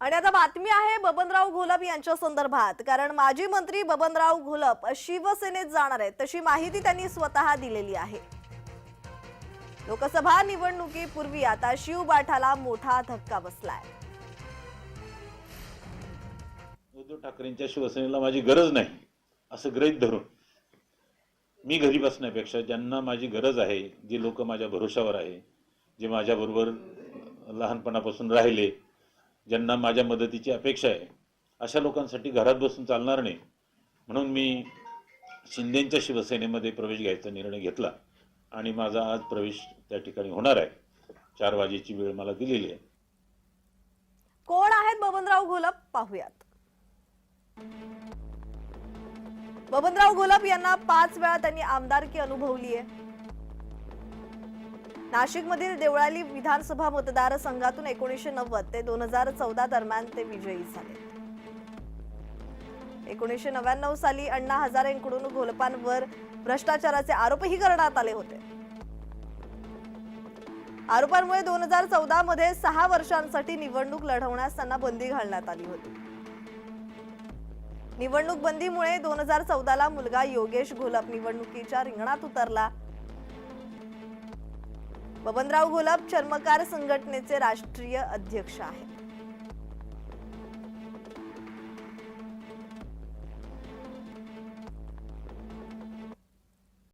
आणि आता बातमी आहे बबनराव घोलप यांच्या संदर्भात. कारण माजी मंत्री बबनराव घोलप शिवसेनेत जाणार आहेत. तशी माहिती त्यांनी स्वतः दिलेली आहे. लोकसभा निवडणुकीपूर्वी आता शिवबाठाला मोठा धक्का बसलाय. उद्धव ठाकरेंच्या शिवसेनेला माझी गरज नाही असं गृहीत धरून मी घरी बसण्यापेक्षा ज्यांना माझी गरज आहे जी लोक माझ्या भरोशावर आहे जे माझ्याबरोबर लहानपणापासून राहिले ज्यांना माझ्या मदतीची अपेक्षा आहे अशा लोकांसाठी घरात बसून चालणार नाही. म्हणून मी शिंदेच्या शिवसेनेमध्ये प्रवेश घ्यायचा निर्णय घेतला आणि माझा आज प्रवेश त्या ठिकाणी होणार आहे. चार वाजेची वेळ मला दिलेली आहे. कोण आहेत बबनराव घोलप? पाहूयात. बबनराव घोलप यांना पाच वेळा त्यांनी आमदारकी अनुभवली आहे नाशिकमधील देवळाली विधानसभा मतदारसंघातून एकोणीसशे नव्वद ते दोन हजार चौदा दरम्यान ते विजयी झाले. एकोणीसशे नव्याण्णव साली अण्णा हजारेंकडून घोलपांवर भ्रष्टाचाराचे आरोपही करण्यात आले होते. आरोपांमुळे दोन हजार चौदा मध्ये सहा वर्षांसाठी निवडणूक लढवण्यास त्यांना बंदी घालण्यात आली होती. निवडणूक बंदीमुळे दोन हजार चौदाला मुलगा योगेश घोलप निवडणुकीच्या रिंगणात उतरला. बबनराव घोलप चर्मकार संघटनेचे राष्ट्रीय अध्यक्ष आहेत.